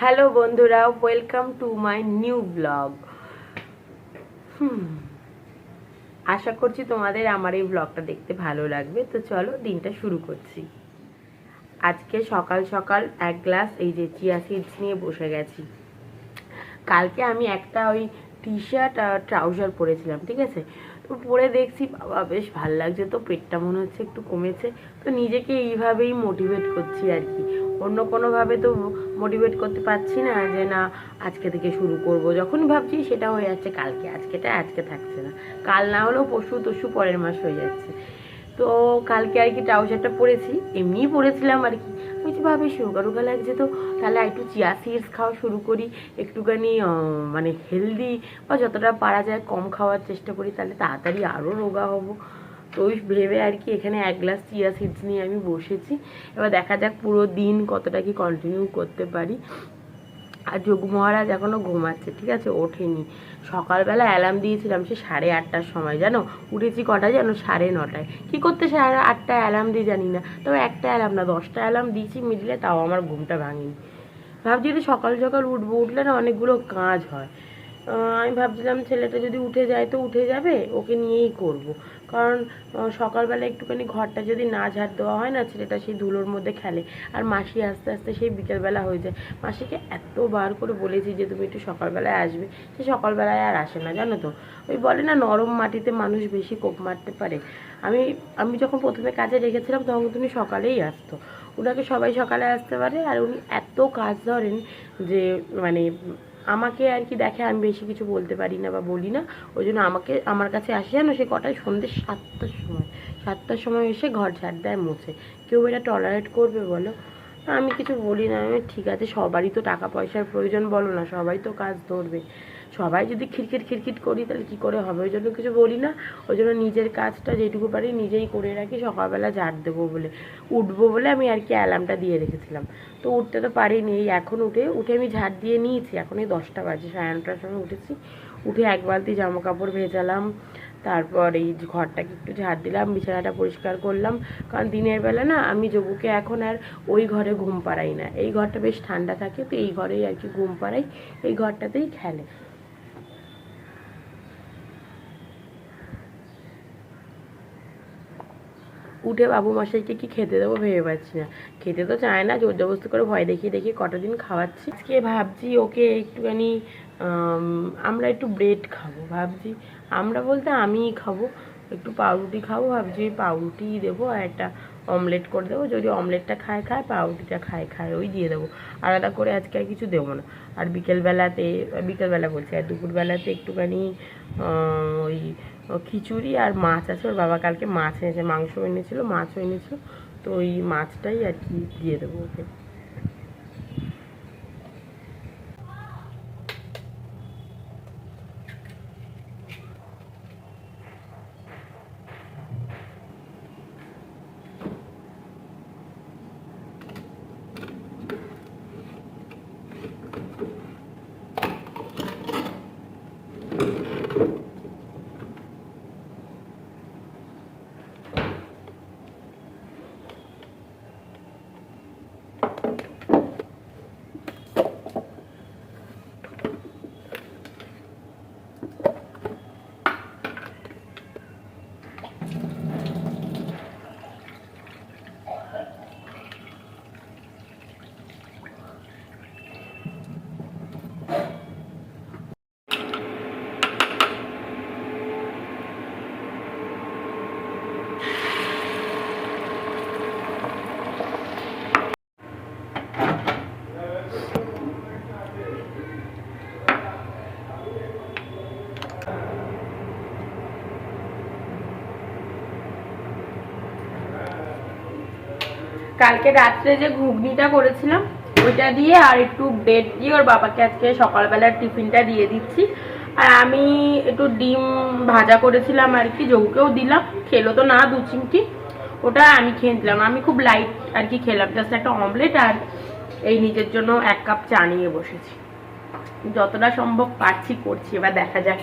Hello বন্ধুরা welcome to my new blog আশা করছি তোমাদের আমার এই ব্লগটা দেখতে ভালো লাগবে। তো চলো, দিনটা শুরু করছি। আজকে সকাল সকাল এক গ্লাস এই যে চিয়া সিডস নিয়ে বসে গেছি। কালকে আমি একটা ওই টি শার্ট আর ট্রাউজার পরেছিলাম, ঠিক আছে? তো পরে দেখছি, বাবা, বেশ ভালো লাগছে। তো পেটটা মনে হচ্ছে একটু কমেছে। তো নিজেকে এইভাবেই মোটিভেট করছি আর কি। অন্য কোনোভাবে তো মোটিভেট করতে পারছি না যে না, আজকে থেকে শুরু করব। যখনই ভাবছি সেটা হয়ে যাচ্ছে কালকে, আজকেটা আজকে থাকছে না। কাল না হলেও পশু তসু পরের মাস হয়ে যাচ্ছে। তো কালকে আর কি ট্রাউজারটা পরেছি, এমনিই পরেছিলাম আর কি। যে ভাবে রোগা রোগা লাগছে তো, তাহলে একটু চিয়া সিডস খাওয়া শুরু করি, একটুখানি মানে হেলদি বা যতটা পারা যায় কম খাওয়ার চেষ্টা করি, তাহলে তাড়াতাড়ি আরও রোগা হব। তো ওই ভেবে আর কি এখানে এক গ্লাস চিয়া সিডস নিয়ে আমি বসেছি। এবার দেখা যাক পুরো দিন কতটা কি কন্টিনিউ করতে পারি। আর যোগু মহারাজ এখনও ঘুমাচ্ছে, ঠিক আছে? ওঠেনি। সকালবেলা অ্যালার্ম দিয়েছিলাম সে সাড়ে আটটার সময়, জানো? উঠেছি কটায় জানো সাড়ে নটায়। কী করতে সাড়ে আটটায় অ্যালার্ম দিয়ে জানি না। তবে একটা অ্যালার্ম না, দশটা অ্যালার্ম দিয়েছি মিডলে তাও আমার ঘুমটা ভাঙেনি। ভাবছি যে সকাল সকাল উঠবো, উঠলে না অনেকগুলো কাজ হয়। আমি ভাবছিলাম ছেলেটা যদি উঠে যায় তো উঠে যাবে? ওকে নিয়েই করব। কারণ সকালবেলা একটুখানি ঘরটা যদি না ঝাড় দেওয়া হয় না, ছেলেটা সেই ধুলোর মধ্যে খেলে। আর মাসি আস্তে আস্তে সেই বিকেলবেলা হয়ে যায়। মাসিকে এতবার করে বলেছি যে, তুমি একটু সকালবেলায় আসবে। সে সকালবেলায় আর আসে না, জানো তো? ওই বলে না, নরম মাটিতে মানুষ বেশি কোপ মারতে পারে। আমি আমি যখন প্রথমে কাজে রেখেছিলাম, তখন তুমি সকালেই আসতো। ওনাকে সবাই সকালে আসতে পারে, আর উনি এত কাজ ধরেন যে মানে আমাকে আর কি দেখে আমি বেশি কিছু বলতে পারি না বা বলি না। ওই জন্য আমাকে, আমার কাছে আসে জানো সে কটায় সন্ধ্যে সাতটার সময়। সাতটার সময় এসে ঘর ঝাড় দেয়, মোছে। কেউ এটা টলারেট করবে বলো? আমি কিছু বলি না। আমি ঠিক আছে, সবারই তো টাকা পয়সার প্রয়োজন, বলো না। সবাই তো কাজ ধরবে। সবাই যদি খিটখিট খিটখিট করি, তাহলে কী করে হবে? ওই জন্য কিছু বলি না। ওই জন্য নিজের কাজটা যেটুকু পারি নিজেই করে রাখি, সকালবেলা ঝাড় দেবো বলে। উঠবো বলে আমি আর কি অ্যালার্মটা দিয়ে রেখেছিলাম। তো উঠতে তো পারিনি, এই এখন উঠে উঠে আমি ঝাড় দিয়ে নিয়েছি। এখন এই দশটা বাজে, সাড়ে নটার সময় উঠেছি। উঠে এক বালতি জামা কাপড় ভেজালাম। তারপর এই ঘরটাকে একটু ঝাড় দিলাম, বিছানাটা পরিষ্কার করলাম। কারণ দিনের বেলা না, আমি যোগুকে এখন আর ওই ঘরে ঘুম পাড়াই না। এই ঘরটা বেশ ঠান্ডা থাকে, তো এই ঘরেই আর কি ঘুম পাড়াই। এই ঘরটাতেই খেলে। উঠে বাবু মশাইকে কি খেতে দেবো ভেবে পাচ্ছি না। খেতে তো চায় না জোর জবরদস্তি করে ভয় দেখিয়ে দেখিয়ে কটা দিন খাওয়াচ্ছি। আজকে ভাবছি ওকে একটুখানি আমরা একটু ব্রেড খাব ভাবছি। আমরা বলতে আমিই খাব, একটু পাউরুটি খাব, ভাবছি পাউরুটিই পাউরুটি দেবো আর একটা অমলেট করে দেবো। যদি অমলেটটা খায় খায়, পাউরুটিটা খায় খায়, ওই দিয়ে দেবো। আলাদা করে আজকে আর কিছু দেবো না। আর বিকেলবেলাতে, বিকেলবেলা বলছি, আর দুপুরবেলাতে একটুখানি ওই খিচুড়ি আর মাছ আছে। ওর বাবা কালকে মাছ এনেছে, মাংস এনেছিলো, মাছও এনেছিলো। তো ওই মাছটাই আর কি দিয়ে দেবো ওকে। কালকে রাত্রে যে ঘুগনিটা করেছিলাম, ওইটা দিয়ে আর একটু ব্রেড দিয়ে ওর বাবাকে আজকে সকালবেলার টিফিনটা দিয়ে দিচ্ছি। আর আমি একটু ডিম ভাজা করেছিলাম আর কি যোগুকেও দিলাম, খেলো তো না দু চিমটি। ওটা আমি খেয়ে দিলাম আমি খুব লাইট আর কি খেলাম জাস্ট একটা অমলেট আর এই নিজের জন্য এক কাপ চা নিয়ে বসেছি। যতটা সম্ভব পারছি করছি, এবার দেখা যাক।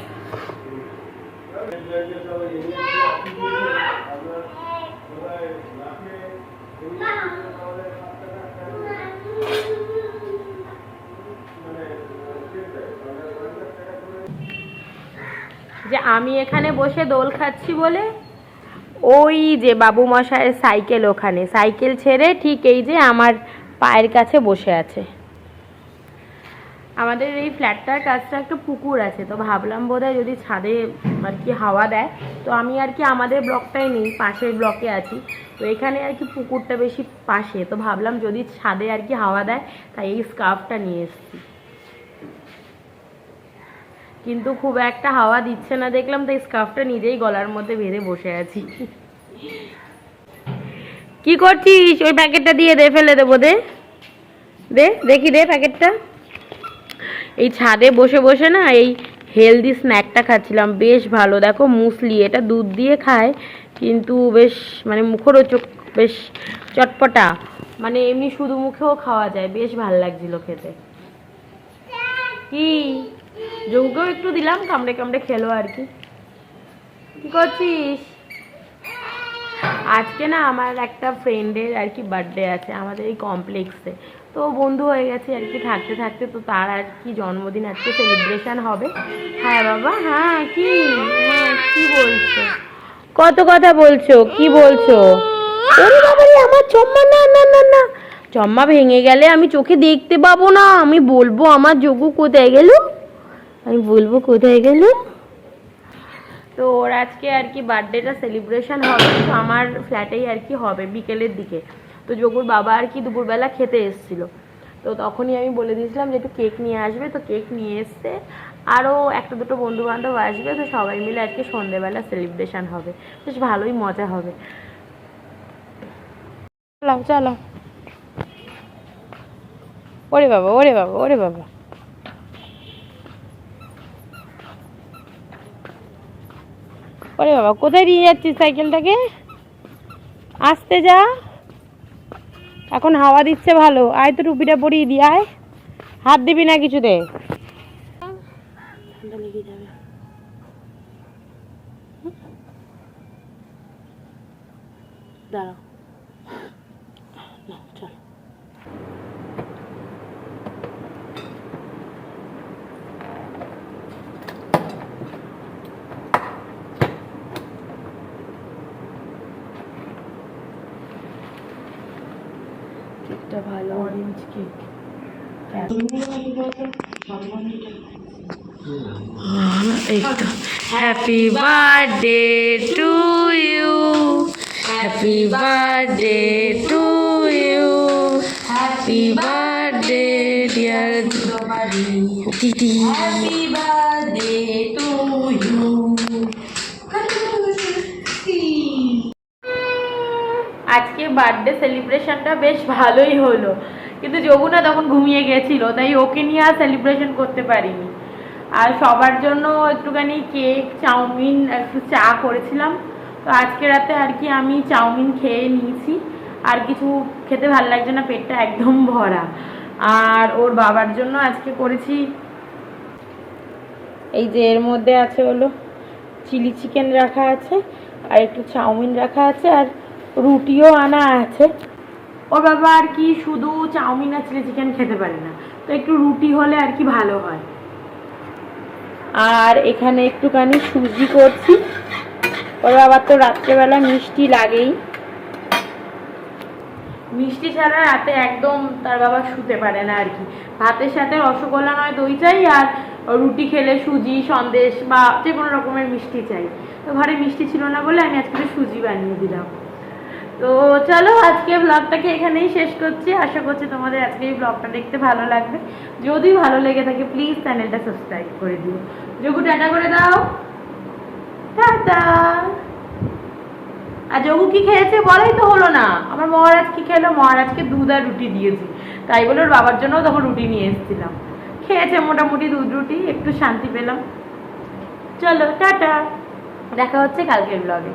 যে আমি এখানে বসে দোল খাচ্ছি বলে ওই যে বাবু মশায়ের সাইকেল ওখানে। সাইকেল ছেড়ে ঠিক এই যে আমার পায়ের কাছে বসে আছে। আমাদের এই ফ্ল্যাটটার কাছটা একটা পুকুর আছে, তো ভাবলাম বোধহয় যদি ছাদে আর কি হাওয়া দেয়, তো আমি আর কি আমাদের ব্লকটাই নেই, পাশের ব্লকে আছি, তো এখানে আর কি পুকুরটা বেশি পাশে, তো ভাবলাম যদি ছাদে আর কি হাওয়া দেয়, তাই এই স্কার্ফটা নিয়ে এসেছি। কিন্তু খুব একটা হাওয়া দিচ্ছে না, দেখলাম তাই স্কার্ফটা নিজেই গলার মধ্যে বেঁধে বসে আছি। কি করছিস? ওই প্যাকেটটা দিয়ে দে, ফেলে দেবো দে দে, দেখি দে প্যাকেটটা। এই ছাদে বসে বসে না এই হেলদি স্ন্যাকটা খাচ্ছিলাম। বেশ ভালো। দেখো মুসলি, এটা দুধ দিয়ে খায়, কিন্তু বেশ মানে মুখরোচক, বেশ চটপটা। মানে এমনি শুধু মুখেও খাওয়া যায়। বেশ ভালো লাগছিল খেতে। কি? যোগকেও একটু দিলাম, কামড়ে কামড়ে খেলো আর কি। কি করছিস? আজকে না আমার একটা ফ্রেন্ডের আর কি বার্থডে আছে, আমাদের এই কমপ্লেক্সে তো বন্ধু হয়ে গেছে আর কি থাকতে থাকতে, তো তার আর কি জন্মদিন আজকে সেলিব্রেশন হবে। হ্যাঁ বাবা হ্যাঁ কি? হ্যাঁ কি বলছো? কত কথা বলছো, কি বলছো? আমার চম্মা, না না না না। চম্মা ভেঙে গেলে আমি চোখে দেখতে পাবো না, আমি বলব আমার যোগু কোথায় গেল? আমি বলব কোথায় গেল? তো ওর আজকে আর কি বার্থডেটা সেলিব্রেশন হবে, তো আমার ফ্ল্যাটেই আর কি হবে বিকেলের দিকে। তো যোগুর বাবা আর কি দুপুরবেলা খেতে এসেছিল, তো তখনই আমি বলে দিয়েছিলাম যে একটু কেক নিয়ে আসবে, তো কেক নিয়ে এসছে আরও একটা দুটো বন্ধু বান্ধব আসবে, তো সবাই মিলে আজকে সন্ধেবেলা সেলিব্রেশন হবে। বেশ ভালোই মজা হবে। চলো। ওরে বাবা ওরে বাবা ওরে বাবা। ওরে বাবা, কোথায় নিয়ে যাচ্ছিস সাইকেলটাকে? আসতে যা। এখন হাওয়া দিচ্ছে ভালো। আয় তো টুপিটা পরিয়ে দি, আয়। হাত দিবি না কিছুতে? দাঁড়াও। কেকটা ভালো orange cake happy birthday to you happy birthday to you happy birthday dear দিদি হ্যাপি বার্থডে টু বার্থডে সেলিব্রেশনটা বেশ ভালোই হলো। কিন্তু যমুনা তখন ঘুমিয়ে গেছিল, তাই ওকে নিয়ে আর সেলিব্রেশন করতে পারিনি। আর সবার জন্য একটুখানি কেক চাউমিন, একটু চা করেছিলাম। তো আজকে রাতে আর কি আমি চাউমিন খেয়ে নিয়েছি। আর কিছু খেতে ভালো লাগছে না, পেটটা একদম ভরা। আর ওর বাবার জন্য আজকে করেছি, এই যে এর মধ্যে আছে হলো চিলি চিকেন রাখা আছে, আর একটু চাউমিন রাখা আছে, আর রুটিও আনা আছে। ওর বাবা আর কি, শুধু চাউমিন আর চিলি চিকেন খেতে পারে না। তো একটু রুটি হলে আর কি ভালো হয়। আর এখানে একটুখানি সুজি করছি। ওর বাবার তো রাত্রেবেলা মিষ্টি লাগেই। মিষ্টি ছাড়া রাতে একদম তার বাবা শুতে পারে না আর কি। ভাতের সাথে রসগোল্লা নয়, দই চাই আর রুটি খেলে সুজি, সন্দেশ বা যে কোনো রকমের মিষ্টি চাই। তো ঘরে মিষ্টি ছিল না বলে আমি আজকে সুজি বানিয়ে দিলাম। তো চলো আজকে ব্লগটাকে এখানেই শেষ করছি। আশা করছি তোমাদের আজকে এই ব্লগটা দেখতে ভালো লাগবে। যদি ভালো লেগে থাকে প্লিজ চ্যানেলটা সাবস্ক্রাইব করে দিও। যোগু টাটা করে দাও। টাটা। আর যোগু কি খেয়েছে বলাই তো হলো না। আমার মহারাজ কি খেলো? মহারাজকে দুধ আর রুটি দিয়েছি। তাই বলে ওর বাবার জন্য তখন রুটি নিয়ে এসেছিলাম। খেয়েছে মোটামুটি দুধ, রুটি, একটু শান্তি পেলাম। চলো, টাটা। দেখা হচ্ছে কালকের ব্লগে